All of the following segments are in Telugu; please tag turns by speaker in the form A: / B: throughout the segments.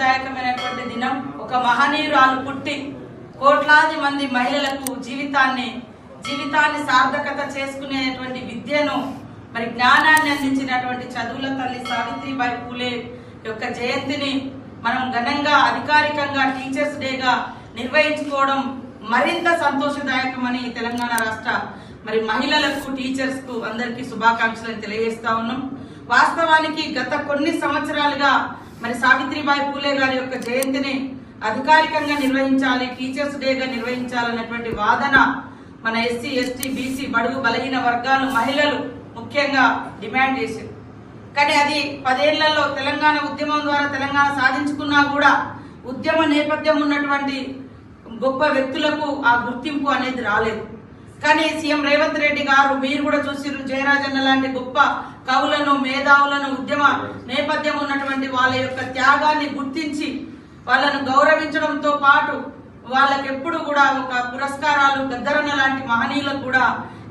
A: సంతోషదాయకమైనటువంటి దినం. ఒక మహనీయురాలు పుట్టి కోట్లాది మంది మహిళలకు జీవితాన్ని జీవితాన్ని సార్థకత చేసుకునేటువంటి విద్యను మరి జ్ఞానాన్ని అందించినటువంటి చదువుల తల్లి సావిత్రిబాయి పూలే యొక్క జయంతిని మనం ఘనంగా అధికారికంగా టీచర్స్ డేగా నిర్వహించుకోవడం మరింత సంతోషదాయకమని తెలంగాణ రాష్ట్ర మరి మహిళలకు టీచర్స్కు అందరికీ శుభాకాంక్షలు తెలియజేస్తా ఉన్నాం. వాస్తవానికి గత కొన్ని సంవత్సరాలుగా మరి సావిత్రిబాయి పూలే గారి యొక్క జయంతిని అధికారికంగా నిర్వహించాలి టీచర్స్ డేగా నిర్వహించాలన్నటువంటి వాదన మన ఎస్సీ ఎస్టీ బీసీ బడుగు బలహీన వర్గాలు మహిళలు ముఖ్యంగా డిమాండ్ చేసింది. కానీ అది పదేళ్ళలో తెలంగాణ ఉద్యమం ద్వారా తెలంగాణ సాధించుకున్నా కూడా ఉద్యమ నేపథ్యం ఉన్నటువంటి గొప్ప వ్యక్తులకు ఆ గుర్తింపు అనేది రాలేదు. కానీ సీఎం రేవంత్ రెడ్డి గారు మీరు కూడా చూసిరు జయరాజన్న లాంటి గొప్ప కవులను మేధావులను ఉద్యమ నేపథ్యం ఉన్నటువంటి వాళ్ళ యొక్క త్యాగాన్ని గుర్తించి వాళ్ళను గౌరవించడంతో పాటు వాళ్ళకి ఎప్పుడు కూడా ఒక పురస్కారాలు గద్దరన్న లాంటి మహనీయులకు కూడా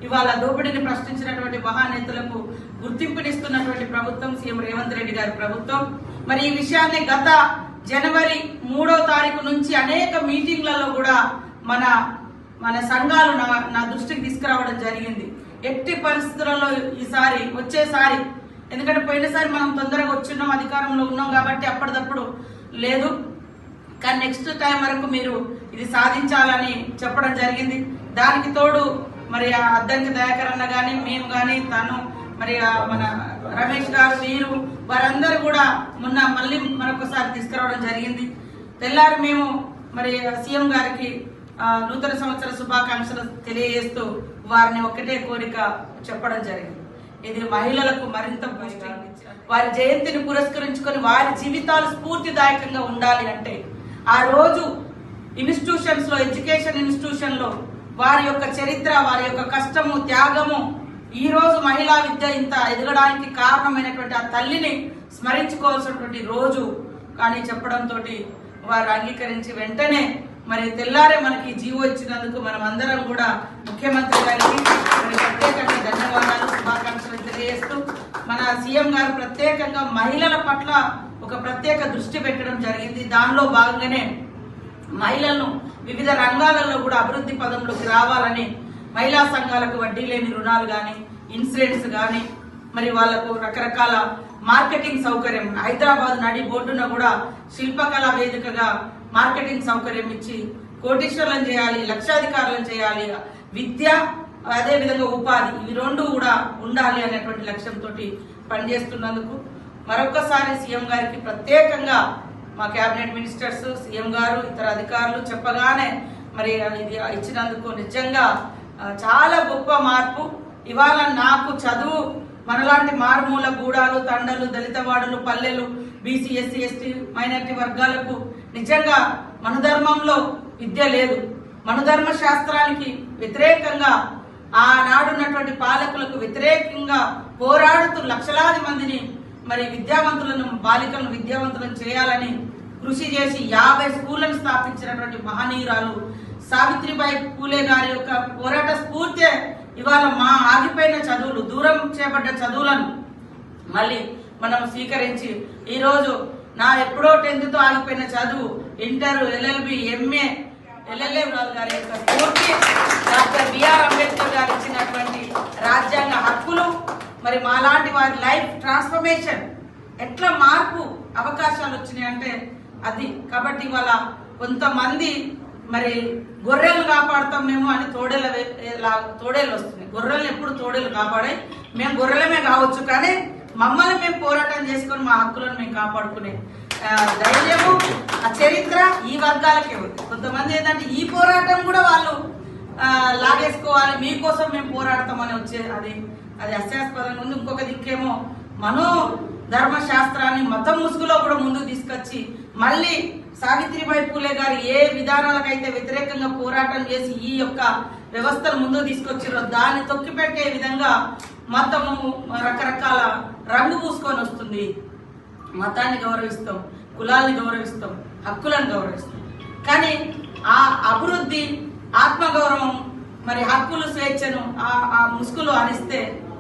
A: ఇవాళ దోపిడీని ప్రశ్నించినటువంటి మహానేతలకు గుర్తింపునిస్తున్నటువంటి ప్రభుత్వం సీఎం రేవంత్ రెడ్డి గారి ప్రభుత్వం. మరి ఈ విషయాన్ని గత జనవరి మూడో తారీఖు నుంచి అనేక మీటింగ్లలో కూడా మన మన సంఘాలు నా నా దృష్టికి తీసుకురావడం జరిగింది. ఎట్టి పరిస్థితులలో ఈసారి వచ్చేసారి ఎందుకంటే పోయినసారి మనం తొందరగా వచ్చిన్నాం అధికారంలో ఉన్నాం కాబట్టి అప్పటిదప్పుడు లేదు. కానీ నెక్స్ట్ టైం వరకు మీరు ఇది సాధించాలని చెప్పడం జరిగింది. దానికి తోడు మరి ఆ అద్దంకి దయాకర్ అన్న కానీ మేము కానీ తను మరి మన రమేష్ గారు మీరు వారందరూ కూడా మొన్న మళ్ళీ మరొకసారి తీసుకురావడం జరిగింది. తెల్లారి మేము మరి సీఎం గారికి నూతన సంవత్సర శుభాకాంక్షలు తెలియజేస్తూ వారిని ఒకటే కోరిక చెప్పడం జరిగింది. ఇది మహిళలకు మరింత బూస్టింగ్ వారి జయంతిని పురస్కరించుకొని వారి జీవితాలు స్ఫూర్తిదాయకంగా ఉండాలి అంటే ఆ రోజు ఇన్స్టిట్యూషన్స్లో ఎడ్యుకేషన్ ఇన్స్టిట్యూషన్లో వారి యొక్క చరిత్ర వారి యొక్క కష్టము త్యాగము ఈ రోజు మహిళా విద్య ఇంత ఎదగడానికి కారణమైనటువంటి ఆ తల్లిని స్మరించుకోవాల్సినటువంటి రోజు కానీ చెప్పడంతో వారు అంగీకరించి వెంటనే మరి తెల్లారే మనకి జీవో ఇచ్చినందుకు మనం అందరం కూడా ముఖ్యమంత్రి గారికి మరి ప్రత్యేకంగా ధన్యవాదాలు శుభాకాంక్షలు తెలియజేస్తూ మన సీఎం గారు ప్రత్యేకంగా మహిళల పట్ల ఒక ప్రత్యేక దృష్టి పెట్టడం జరిగింది. దానిలో భాగంగానే మహిళలను వివిధ రంగాలలో కూడా అభివృద్ధి పదంలోకి రావాలని మహిళా సంఘాలకు వడ్డీ లేని రుణాలు కానీ ఇన్సూరెన్స్ కానీ మరి వాళ్ళకు రకరకాల మార్కెటింగ్ సౌకర్యం హైదరాబాద్ నడి బోర్డున కూడా శిల్పకళా వేదికగా మార్కెటింగ్ సౌకర్యం ఇచ్చి కోటీశ్వరులను చేయాలి లక్షాధికారులను చేయాలి. విద్య అదే విధంగా ఉపాధి ఇవి రెండు కూడా ఉండాలి అనేటువంటి లక్ష్యంతో పనిచేస్తున్నందుకు మరొకసారి సీఎం గారికి ప్రత్యేకంగా మా కేబినెట్ మినిస్టర్స్ సీఎం గారు ఇతర అధికారులు చెప్పగానే మరి ఇది ఇచ్చినందుకు నిజంగా చాలా గొప్ప మార్పు. ఇవాళ నాకు చదువు మనలాంటి మారుమూల గూడాలు తండలు దళిత వాడలు పల్లెలు బీసీ ఎస్సీ ఎస్టీ మైనారిటీ వర్గాలకు నిజంగా మనుధర్మంలో విద్య లేదు. మనుధర్మ శాస్త్రానికి వ్యతిరేకంగా ఆనాడున్నటువంటి పాలకులకు వ్యతిరేకంగా పోరాడుతూ లక్షలాది మందిని మరి విద్యావంతులను బాలికలను విద్యావంతులను చేయాలని కృషి చేసి యాభై స్కూళ్ళను స్థాపించినటువంటి మహనీయురాలు సావిత్రిబాయి పూలే గారి యొక్క పోరాట స్ఫూర్తే ఇవాళ మా ఆగిపోయిన చదువులు దూరం చేయబడ్డ చదువులను మళ్ళీ మనం స్వీకరించి ఈరోజు నా ఎప్పుడో టెన్త్తో ఆగిపోయిన చదువు ఇంటర్ ఎల్ఎల్బి ఎంఏ ఎల్ఎల్ఏ గారి యొక్క స్ఫూర్తి డాక్టర్ బిఆర్ అంబేద్కర్ గారు ఇచ్చినటువంటి రాజ్యాంగ హక్కులు మరి మాలాంటి వారి లైఫ్ ట్రాన్స్ఫర్మేషన్ ఎట్లా మార్పు అవకాశాలు వచ్చినాయి అంటే అది. కాబట్టి ఇవాళ కొంతమంది మరి గొర్రెలు కాపాడుతాం మేము అని తోడేళ్ళ వే- లా- తోడేళ్ళు వస్తున్నాయి. గొర్రెలను ఎప్పుడు తోడేలు కాపాడాయి? మేము గొర్రెలమే కావచ్చు కానీ మమ్మల్ని మేము పోరాటం చేసుకొని మా హక్కులను మేము కాపాడుకునే ధైర్యము ఆ చరిత్ర ఈ వర్గాలకే ఉంది. కొంతమంది ఏంటంటే ఈ పోరాటం కూడా వాళ్ళు లాగేసుకోవాలి మీకోసం మేము పోరాడతామని వచ్చే అది అది హాస్యాస్పదంగా ఉంది ఇంకొక దిక్కేమో మనో ధర్మశాస్త్రాన్ని మతం ముసుగులో కూడా ముందుకు తీసుకొచ్చి మళ్ళీ సావిత్రిబాయి పూలే గారు ఏ విధానాలకైతే వ్యతిరేకంగా పోరాటం చేసి ఈ యొక్క వ్యవస్థను ముందుకు తీసుకొచ్చారో దాన్ని తొక్కిపెట్టే విధంగా మతము రకరకాల రంగు పూసుకొని వస్తుంది. మతాన్ని గౌరవిస్తాం కులాల్ని గౌరవిస్తాం హక్కులను గౌరవిస్తాం. కానీ ఆ అభివృద్ధి ఆత్మగౌరవం మరి హక్కులు స్వేచ్ఛను ఆ ముసుగులు అరిస్తే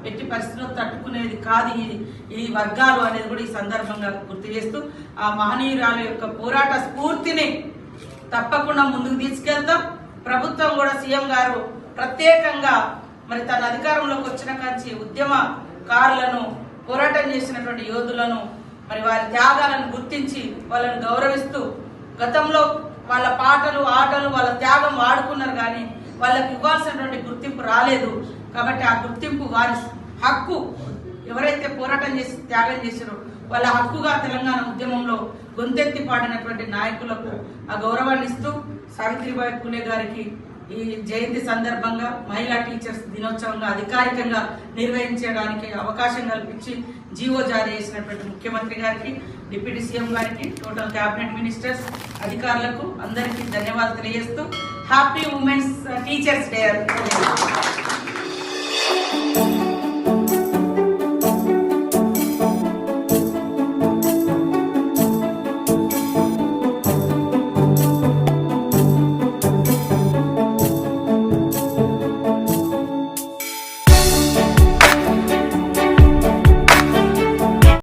A: ఎట్టి పరిస్థితుల్లో తట్టుకునేది కాదు ఈ ఈ వర్గాలు అనేది కూడా ఈ సందర్భంగా గుర్తు చేస్తూ ఆ మహనీయురాలు యొక్క పోరాట స్ఫూర్తిని తప్పకుండా ముందుకు తీసుకెళ్తాం. ప్రభుత్వం కూడా సీఎం గారు ప్రత్యేకంగా మరి తన అధికారంలోకి వచ్చిన కాంచి ఉద్యమకారులను పోరాటం చేసినటువంటి యోధులను మరి వారి త్యాగాలను గుర్తించి వాళ్ళను గౌరవిస్తూ గతంలో వాళ్ళ పాటలు ఆటలు వాళ్ళ త్యాగం వాడుకున్నారు కానీ వాళ్ళకి ఇవ్వాల్సినటువంటి గుర్తింపు రాలేదు. కాబట్టి ఆ గుర్తింపు వారి హక్కు ఎవరైతే పోరాటం చేసి త్యాగం చేశారో వాళ్ళ హక్కుగా తెలంగాణ ఉద్యమంలో గొంతెత్తి పాడినటువంటి నాయకులకు ఆ గౌరవాన్ని ఇస్తూ సావిత్రిబాయి పూలే గారికి ఈ జయంతి సందర్భంగా మహిళా టీచర్స్ దినోత్సవంగా అధికారికంగా నిర్వహించడానికి అవకాశం కల్పించి జీవో జారీ చేసినటువంటి ముఖ్యమంత్రి గారికి డిప్యూటీ సీఎం గారికి టోటల్ క్యాబినెట్ మినిస్టర్స్ అధికారులకు అందరికీ ధన్యవాదాలు తెలియజేస్తూ హ్యాపీ ఉమెన్స్ టీచర్స్ డే